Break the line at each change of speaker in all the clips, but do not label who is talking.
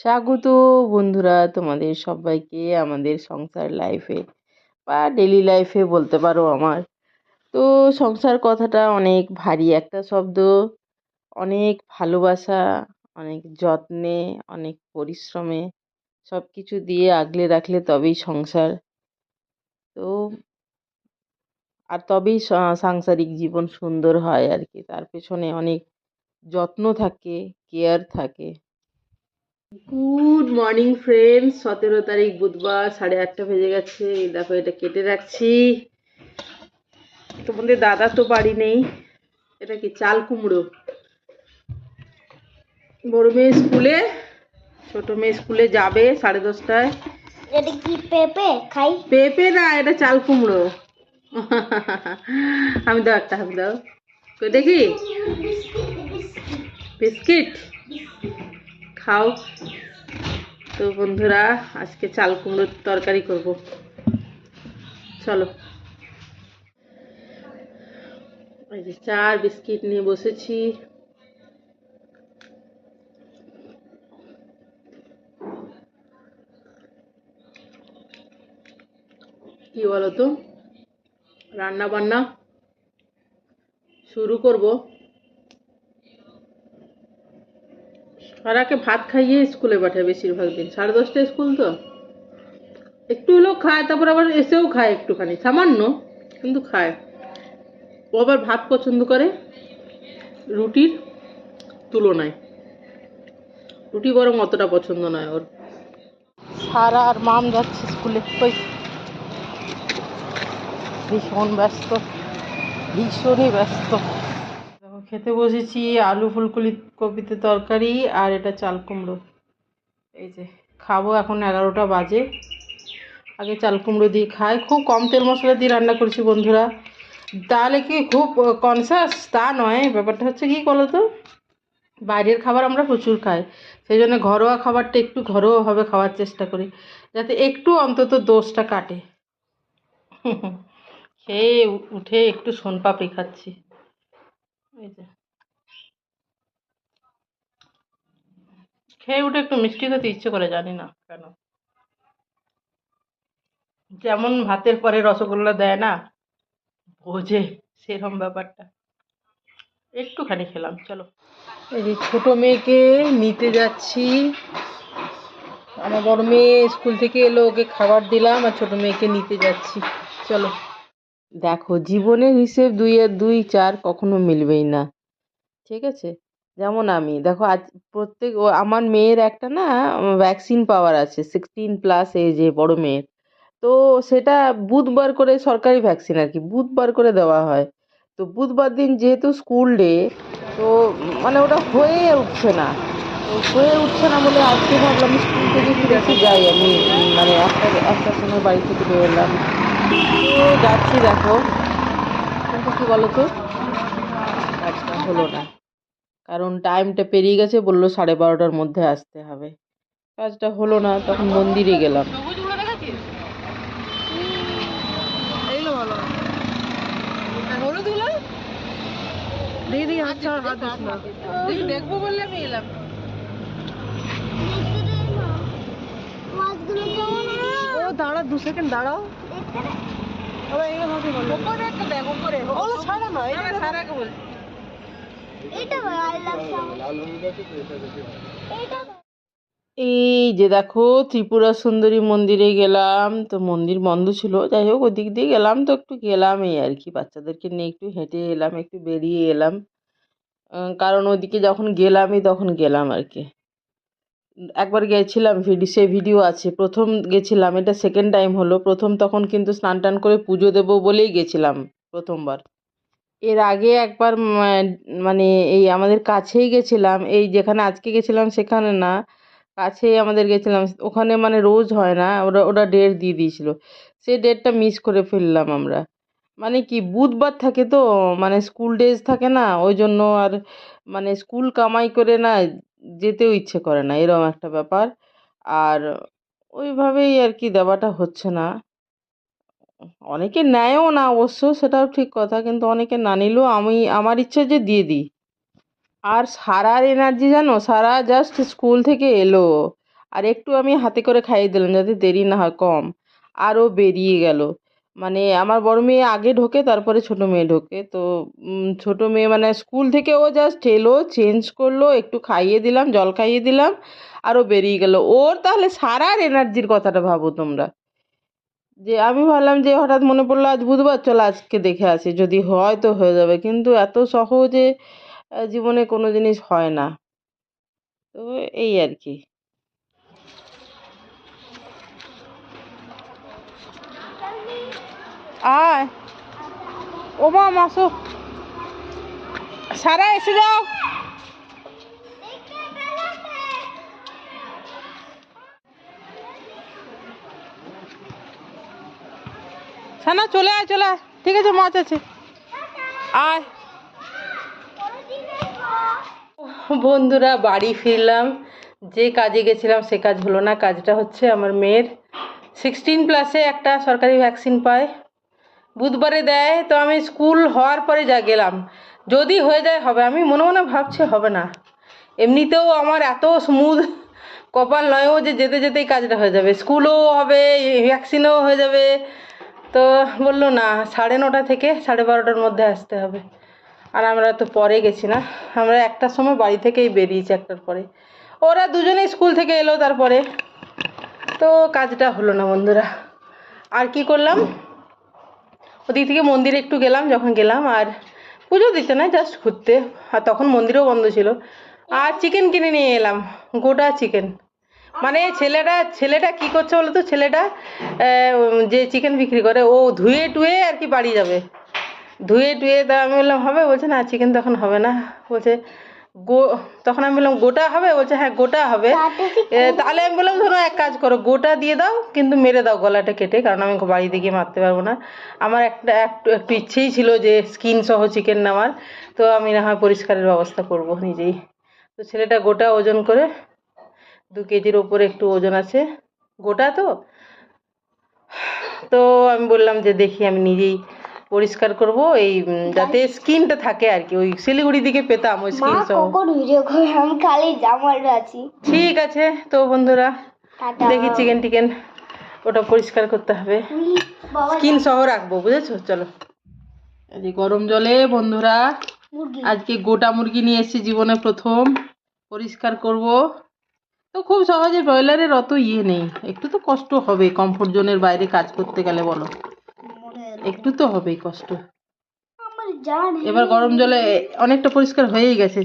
স্বাগত বন্ধুরা তোমাদের সবাইকে আমাদের সংসার লাইফে বা ডেলি লাইফে বলতে পারো আমার। তো সংসার কথাটা অনেক ভারী একটা শব্দ, অনেক ভালোবাসা, অনেক যত্নে, অনেক পরিশ্রমে সব কিছু দিয়ে আগলে রাখলে তবেই সংসার। তো আর তবেই সাংসারিক জীবন সুন্দর হয় আর কি। তার পেছনে অনেক যত্ন থাকে কেয়ার থাকে। গুড মর্নিং ফ্রেন্ডস সতেরো তারিখ বুধবার সাড়ে আটটা বেজে গেছে। এই দেখো এটা কেটে রাখছি। তোমাদের দাদা তো বাড়ি নেই। এটা কি চাল কুমড়ো? বড় মেয়ে স্কুলে ছোট মেয়ে স্কুলে যাবে সাড়ে দশটায়।
এটা কি পেঁপে? খাই।
পেঁপে না এটা চাল কুমড়ো। আমি দাও একটা হাত দাও। দেখি। বিস্কিট? খাও। তো বন্ধুরা, আজকে চাল কুমড়োর তরকারি করব। চলো। এই যে চার বিস্কিট নিয়ে বসেছি। কি বলো তো? রান্না বান্না শুরু করব। সারাকে ভাত খাইয়ে স্কুলে পাঠায় বেশিরভাগ দিন। সাড়ে দশটায় স্কুল তো। একটু হলেও খায়, তারপর আবার এসেও খায় একটুখানি। সামান্য, কিন্তু খায়। ও আবার ভাত পছন্দ করে রুটির তুলনায়। রুটি বরং অতটা পছন্দ নয় ওর। সারা আর মাম যাচ্ছে স্কুলে ভীষণ ব্যস্ত, ভীষণই ব্যস্ত। খেতে বসেছি, আলু ফুলকপি কপিতে তরকারি আর এটা চাল কুমড়ো। এই যে, খাব এখন এগারোটা বাজে। আগে চাল কুমড়ো দিয়ে খাই। খুব কম তেল মশলা দিয়ে রান্না করছি বন্ধুরা। তাহলে কি খুব কনসাস তা নয়। ব্যাপারটা হচ্ছে কি বলো তো বাইরের খাবার আমরা প্রচুর খাই। সেই জন্য ঘরোয়া খাবারটা একটু ঘরোয়াভাবে খাওয়ার চেষ্টা করি। যাতে একটু অন্তত দোষটা কাটে। খেয়ে উঠে একটু সোনপাপড়ি খাচ্ছি। খেয়ে উঠে একটু মিষ্টি খেতে ইচ্ছে করে, জানি না কেন। যেমন ভাতের পরে রসগোল্লা দেয় না, বোঝে সেরকম ব্যাপারটা। একটুখানি খেলাম, চলো। এই যে ছোট মেয়েকে নিতে যাচ্ছি। আমার বড় মেয়ে স্কুল থেকে এলো, ওকে খাবার দিলাম, আর ছোট মেয়েকে নিতে যাচ্ছি। চলো। দেখো জীবনের হিসেব দুই আর দুই চার কখনো মিলবেই না। ঠিক আছে? যেমন আমি, দেখো, আজ প্রত্যেক ও, আমার মেয়ের একটা না ভ্যাকসিন পাওয়ার আছে সিক্সটিন প্লাস এজে বড় মেয়ের। তো সেটা বুধবার করে সরকারি ভ্যাকসিন আর কি, বুধবার করে দেওয়া হয়। তো বুধবার দিন যেহেতু স্কুল ডে তো মানে ওটা হয়ে উঠছে না। হয়ে উঠছে না বলে আজকে ভাবলাম স্কুল থেকে ফিরেছি যাই আমি মানে একটা একটার সময় বাড়ি থেকে বেরোলাম। যাচ্ছি, দেখো। কিন্তু কি বলো তো কাজটা হলো না। কারণ টাইমটা পেরিয়ে গেছে, বলল সাড়ে বারোটার মধ্যে আসতে হবে। কাজটা হলো না, তখন মন্দিরে গেলাম।
না দেখি দেখব বললে আমি দাঁড়া দু সেকেন্ড দাঁড়াও। একটা দেখ ওগুলো ছাড়া এটা ছাড়াকে বলছি
এটা এটা
এই যে দেখো ত্রিপুরা সুন্দরী মন্দিরে গেলাম। তো মন্দির বন্ধ ছিল যাই হোক ওদিক দিয়ে গেলাম তো একটু গেলাম এই আর কি। বাচ্চাদেরকে নিয়ে একটু হেঁটে এলাম একটু বেরিয়ে এলাম। কারণ ওদিকে যখন গেলামই তখন গেলাম আর কি। একবার গেছিলাম ভিডিও সে ভিডিও আছে। প্রথম গেছিলাম, এটা সেকেন্ড টাইম হলো। প্রথম তখন কিন্তু স্নান টান করে পুজো দেবো বলেই গেছিলাম প্রথমবার। এর আগে একবার মানে এই আমাদের কাছেই গেছিলাম, এই যেখানে আজকে গেছিলাম সেখানে না, কাছেই আমাদের গেছিলাম। ওখানে মানে রোজ হয় না, ওরা ওরা ডেট দিয়ে দিয়েছিল। সেই ডেটটা মিস করে ফেললাম আমরা। মানে কি, বুধবার থাকে তো মানে স্কুল ডেজ থাকে না, ওই জন্য আর মানে স্কুল কামাই করে না যেতেও ইচ্ছে করে না এরকম একটা ব্যাপার। আর ওইভাবেই আর কি দেওয়াটা হচ্ছে না। অনেকে নেয়ও না অবশ্য, সেটাও ঠিক কথা, কিন্তু অনেকে না নিলেও আমি, আমার ইচ্ছে যে দিয়ে দিই। আর সারার এনার্জি জানো, সারা জাস্ট স্কুল থেকে এলো। আর একটু আমি হাতে করে খাইয়ে দিলাম যাতে দেরি না হয় কম। আরও বেরিয়ে গেল। মানে আমার বড় মেয়ে আগে ঢোকে, তারপরে ছোট মেয়ে ঢোকে। তো ছোট মেয়ে মানে স্কুল থেকে ও জাস্ট এলো চেঞ্জ করল, একটু খাইয়ে দিলাম, জল খাইয়ে দিলাম আরও বেরিয়ে গেল। ওর তাহলে সারার এনার্জির কথাটা ভাবো তোমরা। যে আমি ভাবলাম যে হঠাৎ মনে পড়ল আজ বুধবার, চলো আজকে দেখে আসি। যদি হয় তো হয়ে যাবে, কিন্তু এত সহজে জীবনে কোনো জিনিস হয় না। তো এই আর কি। আয়। ও মা, মাসো। সারা এসে যাও। সানা, চলে আয় চলে আয়। ঠিক আছে, মাছ আছে। আয়। বন্ধুরা, বাড়ি ফিরলাম। যে কাজে গেছিলাম, সে কাজ হলো না। কাজটা হচ্ছে আমার মেয়ের। সিক্সটিন প্লাসে একটা সরকারি ভ্যাকসিন পায়। বুধবারে দেয়, তো আমি স্কুল হওয়ার পরে যা গেলাম। যদি হয়ে যায়, হবে। আমি মনে মনে ভাবছি, হবে না। এমনিতেও আমার এত স্মুথ কপাল নয়ও যে যেতে যেতেই কাজটা হয়ে যাবে। স্কুলও হবে ভ্যাকসিনও হয়ে যাবে। তো বলল, না, সাড়ে নটা থেকে সাড়ে বারোটার মধ্যে আসতে হবে। আর আমরা তো পরে গেছি না। আমরা একটার সময় বাড়ি থেকেই বেরিয়েছি একটার পরে। ওরা দুজনেই স্কুল থেকে এলো তারপরে। তো কাজটা হলো না বন্ধুরা। আর কি করলাম? ওদিক থেকে মন্দিরে একটু গেলাম, যখন গেলাম আর পুজো দিতে না জাস্ট ঘুরতে। আর তখন মন্দিরও বন্ধ ছিল। আর চিকেন কিনে নিয়ে এলাম, গোটা চিকেন মানে ছেলেটা ছেলেটা কি করছে বলো তো? ছেলেটা যে চিকেন বিক্রি করে, ও ধুয়ে টুয়ে আর কি বাড়ি যাবে। ধুয়ে টুয়ে তা আমি বললাম, হবে? বলছে, না চিকেন তখন হবে না। বলছে গো তখন আমি বললাম গোটা হবে? বলছে হ্যাঁ গোটা হবে। তাহলে আমি বললাম ধরো এক কাজ করো গোটা দিয়ে দাও কিন্তু মেরে দাও গলাটা কেটে কারণ আমি বাড়িতে গিয়ে মারতে পারব না। আমার একটা একটু একটু ইচ্ছেই ছিল যে স্কিন সহ চিকেন নেওয়ার তো আমি না হয় পরিষ্কারের ব্যবস্থা করব নিজেই। তো ছেলেটা গোটা ওজন করে দু কেজির ওপরে একটু ওজন আছে। গোটা তো? তো আমি বললাম যে দেখি আমি নিজেই পরিষ্কার করব এই যাতে স্কিনটা থাকে আর কি ওই শিলিগুড়ি দিকে পেতাম ওই স্কিন সহ
ভিডিও করে আমি খালি জামার আছি।
ঠিক আছে তো বন্ধুরা দেখি চিকেন টিকেন ওটা পরিষ্কার করতে হবে। স্কিন সহ রাখব বুঝেছ? চলো। এই গরম জলে বন্ধুরা আজকে গোটা মুরগি নিয়ে এসেছি জীবনে প্রথম পরিষ্কার করব। তো খুব সহজে ব্রয়লারের অত ইয়ে নেই একটু তো কষ্ট হবে কমফোর্ট জোনের বাইরে কাজ করতে গেলে বলো। একটু তো হবেই কষ্ট। এবার গরম জলে অনেকটা পরিষ্কার হয়েই গেছে।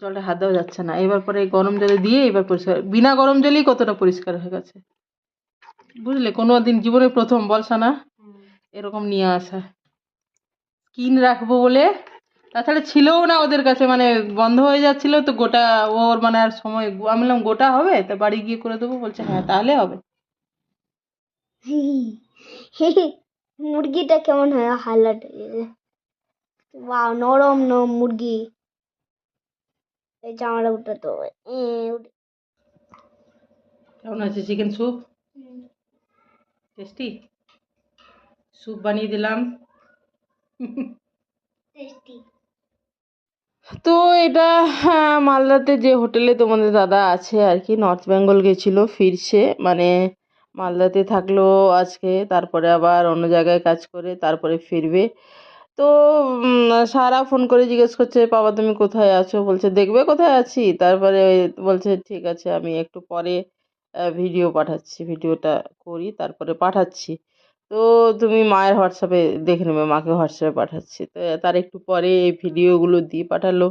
জলটা হাত দেওয়া যাচ্ছে না। এবার পরে গরম জলে দিয়ে এবার পরিষ্কার বিনা গরম জলেই কতটা পরিষ্কার হয়ে গেছে। বুঝলে? কোনো দিন জীবনে প্রথম বলসা না এরকম নিয়ে আসা। স্কিন রাখব বলে তাছাড়া ছিলও না ওদের কাছে। মানে বন্ধ হয়ে যাচ্ছিল তো গোটা ওর মানে আর সময় আমি বললাম গোটা হবে? তা বাড়ি গিয়ে করে দেবো? বলছে হ্যাঁ তাহলে হবে।
মুরগিটা কেমন হয়? হালাট ওয়াও নরম ন মুরগি। এই জামাটা উঠে তো।
কেমন আছে চিকেন স্যুপ টেস্টি স্যুপ বানিয়ে দিলাম।
টেস্টি
তো এটা হ্যাঁ, মালদাতে যে হোটেলে তোমাদের দাদা আছে আর কি নর্থ বেঙ্গল গেছিল ফিরছে। মানে মালদাতে থাকল আজকে, তারপরে আবার অন্য জায়গায় কাজ করে তারপরে ফিরবে। তো সারা ফোন করে জিজ্ঞেস করছে, বাবা, তুমি কোথায় আছো? বলছে, দেখবে কোথায় আছি? তারপরে বলছে, ঠিক আছে, আমি একটু পরে ভিডিও পাঠাচ্ছি, ভিডিওটা করি, তারপরে পাঠাচ্ছি। তো তুমি মায়ের হোয়াটসঅ্যাপে দেখে নেবে, মাকে হোয়াটসঅ্যাপে পাঠাচ্ছি। তো তার একটু পরে এই ভিডিওগুলো দিয়ে পাঠালো।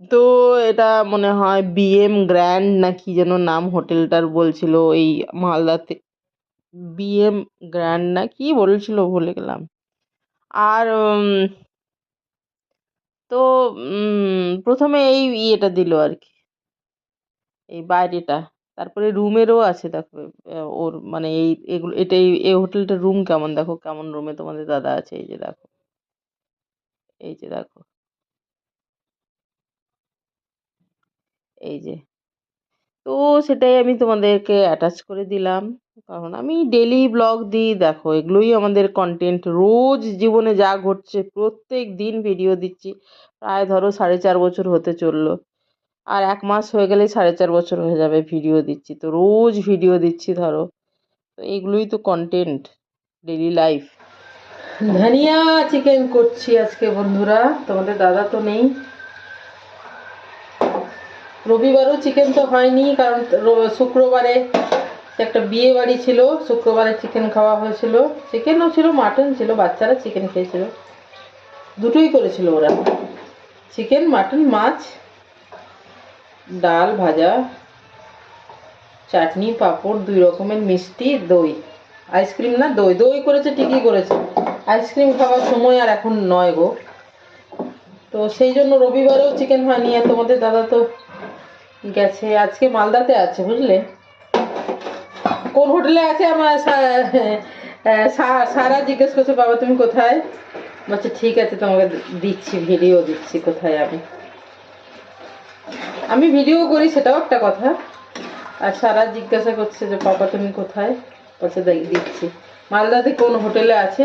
তো এটা মনে হয় বিএম গ্র্যান্ড না কি যেন নাম হোটেলটার বলছিল, এই মালদাতে। বিএম গ্র্যান্ড না, কি বলছিল ভুলে গেলাম। আর তো প্রথমে এই ইয়েটা দিল আর কি। এই বাইরেটা। তারপরে রুমেরও আছে, দেখো ওর মানে এই, এগুলো, এটা এই হোটেলটার রুম কেমন? দেখো, কেমন রুমে তোমাদের দাদা আছে, এই যে দেখো। এই যে দেখো। এই যে। তো সেটাই আমি তোমাদেরকে অ্যাটাচ করে দিলাম। কারণ আমি ডেলি ব্লগ দিই, দেখো, এগুলোই আমাদের কন্টেন্ট রোজ জীবনে যা ঘটছে, প্রত্যেক দিন ভিডিও দিচ্ছি। প্রায় ধরো সাড়ে চার বছর হতে চলল। আর এক মাস হয়ে গেলে সাড়ে চার বছর হয়ে যাবে ভিডিও দিচ্ছি। তো রোজ ভিডিও দিচ্ছি, ধরো। তো এইগুলোই তো কন্টেন্ট ডেলি লাইফ ধনিয়া চিকেন করছি আজকে বন্ধুরা। তোমাদের দাদা তো নেই। রবিবারও চিকেন তো হয়নি, কারণ শুক্রবারে একটা বিয়ে বাড়ি ছিল, শুক্রবারে চিকেন খাওয়া হয়েছিল। চিকেনও ছিল মাটন ছিল, বাচ্চারা চিকেন খেয়েছিল। দুটোই করেছিল ওরা। চিকেন মাটন মাছ, ডাল ভাজা, চাটনি, পাঁপড়, দুই রকমের মিষ্টি, দই। আইসক্রিম না, দই। দই করেছে, ঠিকই করেছে। আইসক্রিম খাওয়ার সময় আর এখন নয় গো। তো সেই জন্য রবিবারেও চিকেন হয়নি। আর তোমাদের দাদা তো গেছে, আজকে মালদাতে আছে, বুঝলে? কোন হোটেলে আছে আমার সারা জিজ্ঞেস করছে, বাবা, তুমি কোথায়? বলছে, ঠিক আছে, তোমাকে দিচ্ছি ভিডিও দিচ্ছি, কোথায় আমি? আমি ভিডিও করি, সেটাও একটা কথা। আর সারা জিজ্ঞাসা করছে যে, পাপা, তুমি কোথায়? বলছে, দেখ, দিচ্ছি। মালদাতে কোন হোটেলে আছে?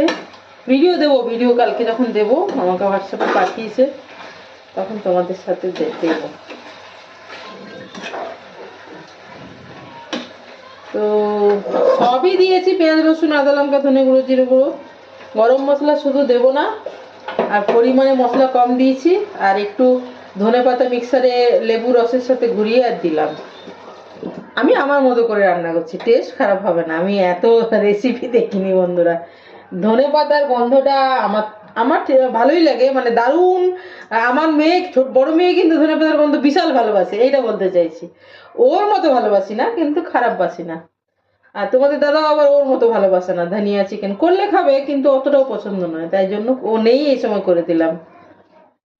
ভিডিও দেবো ভিডিও কালকে যখন দেবো, আমাকে হোয়াটসঅ্যাপে পাঠিয়েছে, তখন তোমাদের সাথে দেবো। তো সবই দিয়েছি, পেঁয়াজ, রসুন, আদা, লঙ্কা, ধনে গুঁড়ো, জিরে গুঁড়ো। গরম মশলা শুধু দেবো না, আর পরিমাণে মশলা কম দিয়েছি, আর একটু ধনে পাতা মিক্সারে লেবু রসের সাথে ঘুরিয়ে আর দিলাম। আমি আমার মতো করে রান্না করছি টেস্ট খারাপ হবে না, আমি এত রেসিপি দেখিনি বন্ধুরা। ধনে পাতার গন্ধটা আমার আমার ভালোই লাগে মানে দারুণ আমার মেয়ে, ছোট, বড় মেয়ে কিন্তু ধনে পাতার গন্ধ বিশাল ভালোবাসে, এইটা বলতে চাইছি। ওর মতো ভালোবাসি না, কিন্তু খারাপ বাসি না। আর তোমাদের দাদা আবার ওর মতো ভালোবাসে না, ধনিয়া চিকেন করলে খাবে, কিন্তু অতটাও পছন্দ নয়, তাই জন্য ও নেই এই সময় করে দিলাম।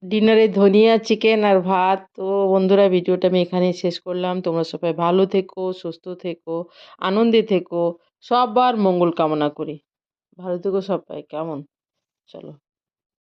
ডিনারে ধনিয়া চিকেন আর ভাত, তো বন্ধুরা, ভিডিওটা আমি এখানেই শেষ করলাম। তোমরা সবাই ভালো থেকো, সুস্থ থেকো, আনন্দে থেকো, সবার মঙ্গল কামনা করি। ভালো থেকো সবাই, কেমন? চলো।